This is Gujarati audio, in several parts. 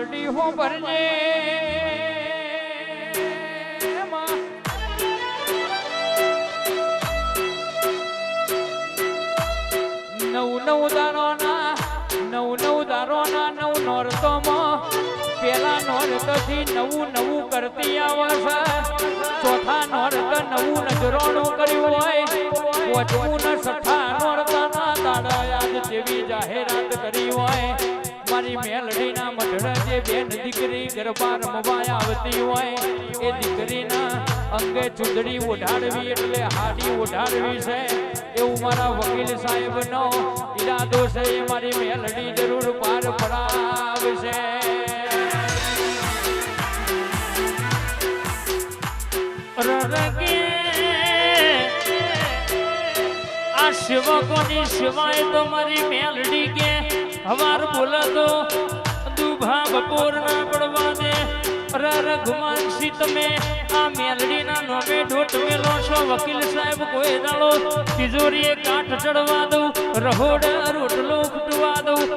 મેલડી હો ભરજે. નવ નવ નવ દારોના, નવ નવ દારોના, નવ નોરતોમાં. પેલા નોરતથી નવું નવું કરતી આવશે ચોથા નોરત નવું નજરોણું કર્યું હોય. પોચવું ને છઠ્ઠા નોરતાના દાડા આજ જેવી જાહેરાત કરી હોય. મારી મેલડીના મઢડા જે બેન દીકરી ગરબા રમવા આવતી હોય, એ દીકરીના અંગે ચૂંદડી ઓઢાડવી એટલે હાડી ઓઢાડવી છે. એવું મારા વકીલ સાહેબનો ઈરાદો છે, એ મારી મેલડી જરૂર પાર પડાવશે સેવકોની સેવાય તો મારી મેલડી કે હવાર બોલે તો દુભા બપોર ના પડવા દે. રઘુમાનસી તમે, આ મેલડીના નોમે ઢોટ મેલો છો. વકીલ સાહેબ કોઈ દાડો તિજોરીએ કાઠ ચડવા દઉં, રહોડ રોટલો ખૂટવા દઉં.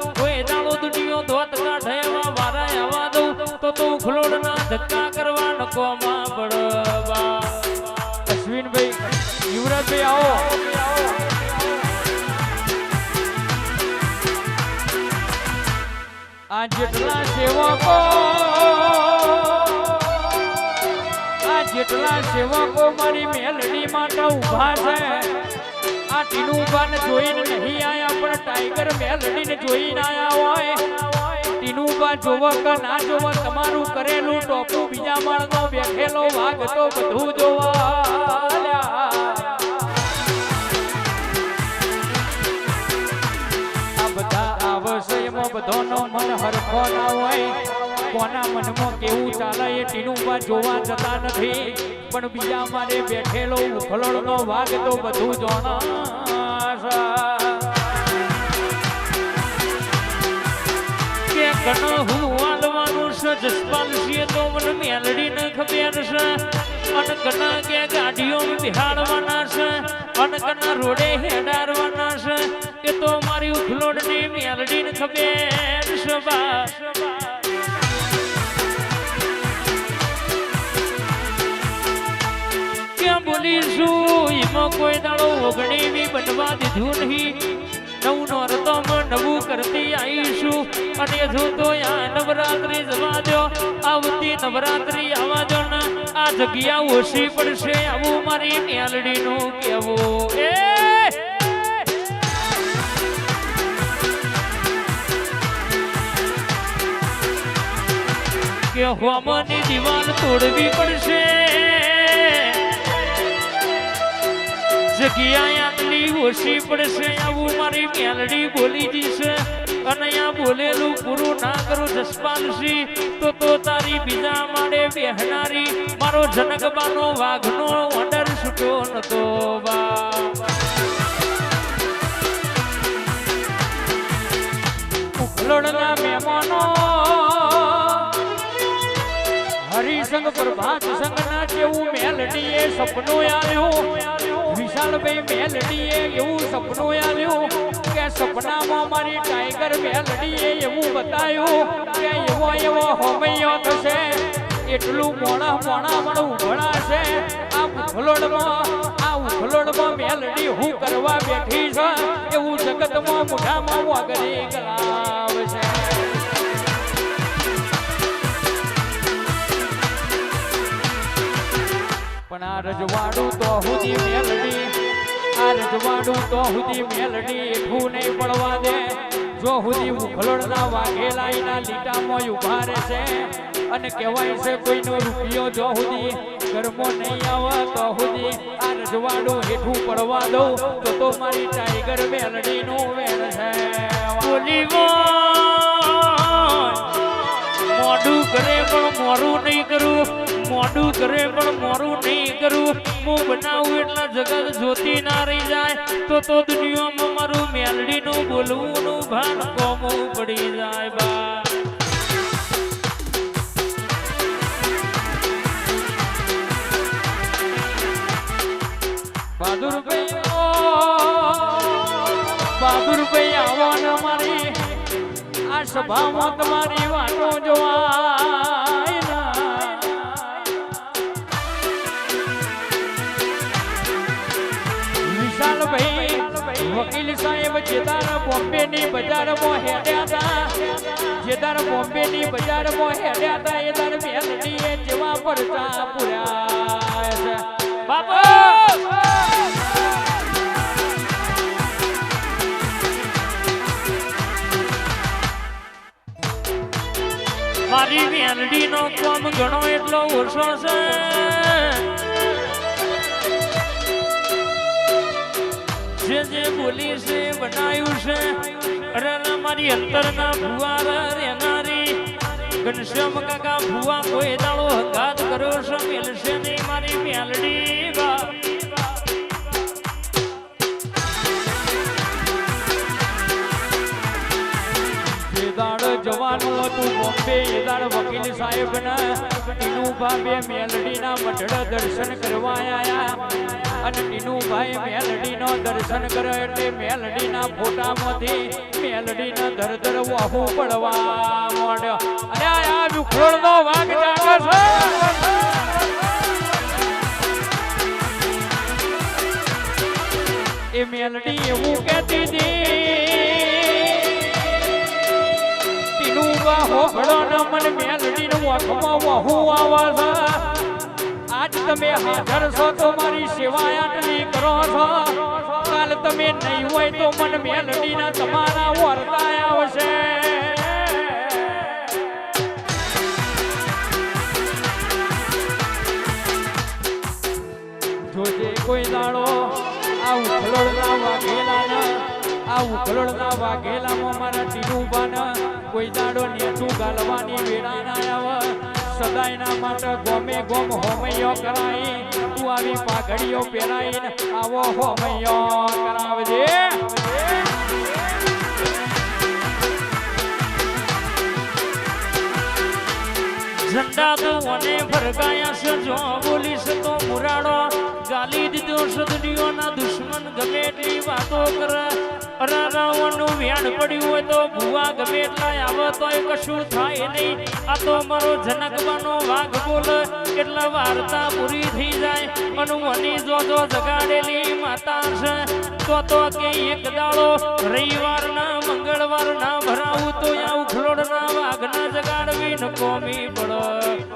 જેટલા સેવકો, આ જેટલા સેવકો મારી મેલડી માટે ઊભા છે. આ ટીનુબાને જોઈને નહીં આયા, પણ ટાઈગર મેલડીને જોઈને આયા હોય. જોવો કે ના જોવા, તમારું કરેલું ટોપું બીજા માળનો બેઠેલો વાઘ તો બધું બધા આવશે હરખો ના હોય કોના મનમાં કેવું ચાલે એ ટીનુબા જોવા જતા નથી. પણ બીજા મારે બેઠેલો ઉખલોડનો વાઘ તો બધું જોણાશે કે વાલવાનું છે, જસપાલ છીએ તો મને મેલડી ન ખબર છે. અન કના કે ગાડીઓ બિહાડવાના છે, અન રોડે હેડારવાના છે. કે તો મારી ઉખલોડની મેલડી ને ખબર કેમ બોલીશું એમાં કોઈ દાડો ઓગણી બી બનવા દીધું નહીં. નવું નોરતોમાં નવું કરતી આવીશું અને જો તો આ આવતી નવરાત્રી આવવા દો ને. આ જગ્યા ઓછી પડશે. આવું મારી મેલડીનું કેવું એ કે હોમની દિવાલ તોડવી પડશે. જગ્યા આટલી ઓછી પડશે. આવું મારી મેલડી બોલી જશે અને આ બોલેલું પૂરું ના કરું જસપાલસિંહ તો તો તારી બીજા માળે બેહનારી. મારો જનકબાનો વાઘનો ઓર્ડર છૂટો નતો બા મહેમાનો હરિસંગ પ્રભાત સંગના જેવું મેલડીએ સપનું આવ્યું? વિશાલભાઈ મેલડીએ એવું સપનું આવ્યું કે સપનામાં મારી ટાઈગર મેલડીએ એવું બતાવ્યું કે એવો એવો હોમૈયો થશે. એટલું મોણા મોણા પણ ઉભળાશે આ ઉખલોડમાં આ ઉખલોડમાં મેલડી હું કરવા બેઠી છે. એવું જગતમાં મોઢામાં વગરી ગલાવશે હુદી મેલડી. આ રજવાડું તો હુદી મેલડી. એઠું નહીં પડવા દે. જો હુદી વાઘેલા એના લીટામાં ઊભા રહેશે અને કહેવાય છે કોઈનો રૂપિયો જો હુદી ગરમો નહીં આવે તો હુદી આ રજવાડું હેઠું પડવા દઉં. તો તો મારી ટાઈગર મેલડીનું વેણ છે. બોલી મોડું કરે પણ મોરું નહીં કરું. હું બનાવું એટલા જગત જોતી ના રહી જાય. તો તો દુનિયામાં મારું મેલડીનું બોલવું ભાન કોમું પડી જાય બા. બહાદુરભાઈ આવવાના મારી. આ સભામાં તમારી વાતો જોવાય વકીલ સાહેબ જેદાર બોમ્બે ની બજારમાં હેડ્યા હતા જેદાર બોમ્બે ની બજારમાં હેડ્યા હતા એ દર મેલડી એ જેવા પરચા પૂર્યા છે. બાપુ! મારી મેલડી નો કોમ ઘણો એટલો ઓછો છે. જે જે બોલી છે બનાવ્યું છે, અરે મારી અંતરના ભુવા રહેનારી. ઘનશ્યામ કાકા ભુવા કોઈ દાડો હકાત કર્યો છે, મેલશે નહીં મારી મેલડી બા દાડ જવાનું હતું બોમ્બે એ દાડ વકીલ સાહેબ ટીનુભાઈ મેલડીના મઢડા દર્શન કરવા આયા. અને ટીનુભાઈ મેલડીનો દર્શન કરે એટલે મેલડીના ફોટામાંથી મેલડીના દર વાહુ પડવા માંડ્યો. અને આ વિખોળનો વાઘ જાગે છે. એ મેલડી એવું કહેતી હતી વાહો ઘડો ન મન મેલડી નું આંખમાં વહુ આવા છે. આજ તમે હાજર છો તો મારી સેવા આટલી કરો છો. કાલ તમે નહીં હોય તો મન મેલડી ના તમારા વરતા આવશે. આ ઉખલોડના વાઘેલામાં મારા ટીનુબાના કોઈ દાડો નેઠું ગાલવાની વેળા ના આવે. સદાયના માટે ગોમે ગોમ હોમૈયો કરાઈ. તું આવી પાઘડીઓ પહેરાઈને આવો હોમૈયો કરાવજે. ઝંડા તો મને ફરકાયા છે, જો બોલીશ તો મુરાડો. ગાલી દીધો સદડીઓના દુશ્મન ગમે એટલી વાતો કરે. વ્યાણ પડ્યું હોય તો ભુવા ગમે એટલા આવે તોય કશું થાય નહીં. આ તો મારો જનકવાનો વાઘ બોલ એટલે વાર્તા પૂરી થઈ જાય. અને મની જો જો જગાડેલી માતા છે. તો તો કે એક દાડો રવિવારના, મંગળવારના ભરાવું તો આ ઉખલોડના વાઘના જગાડવી ન કોમી પડે.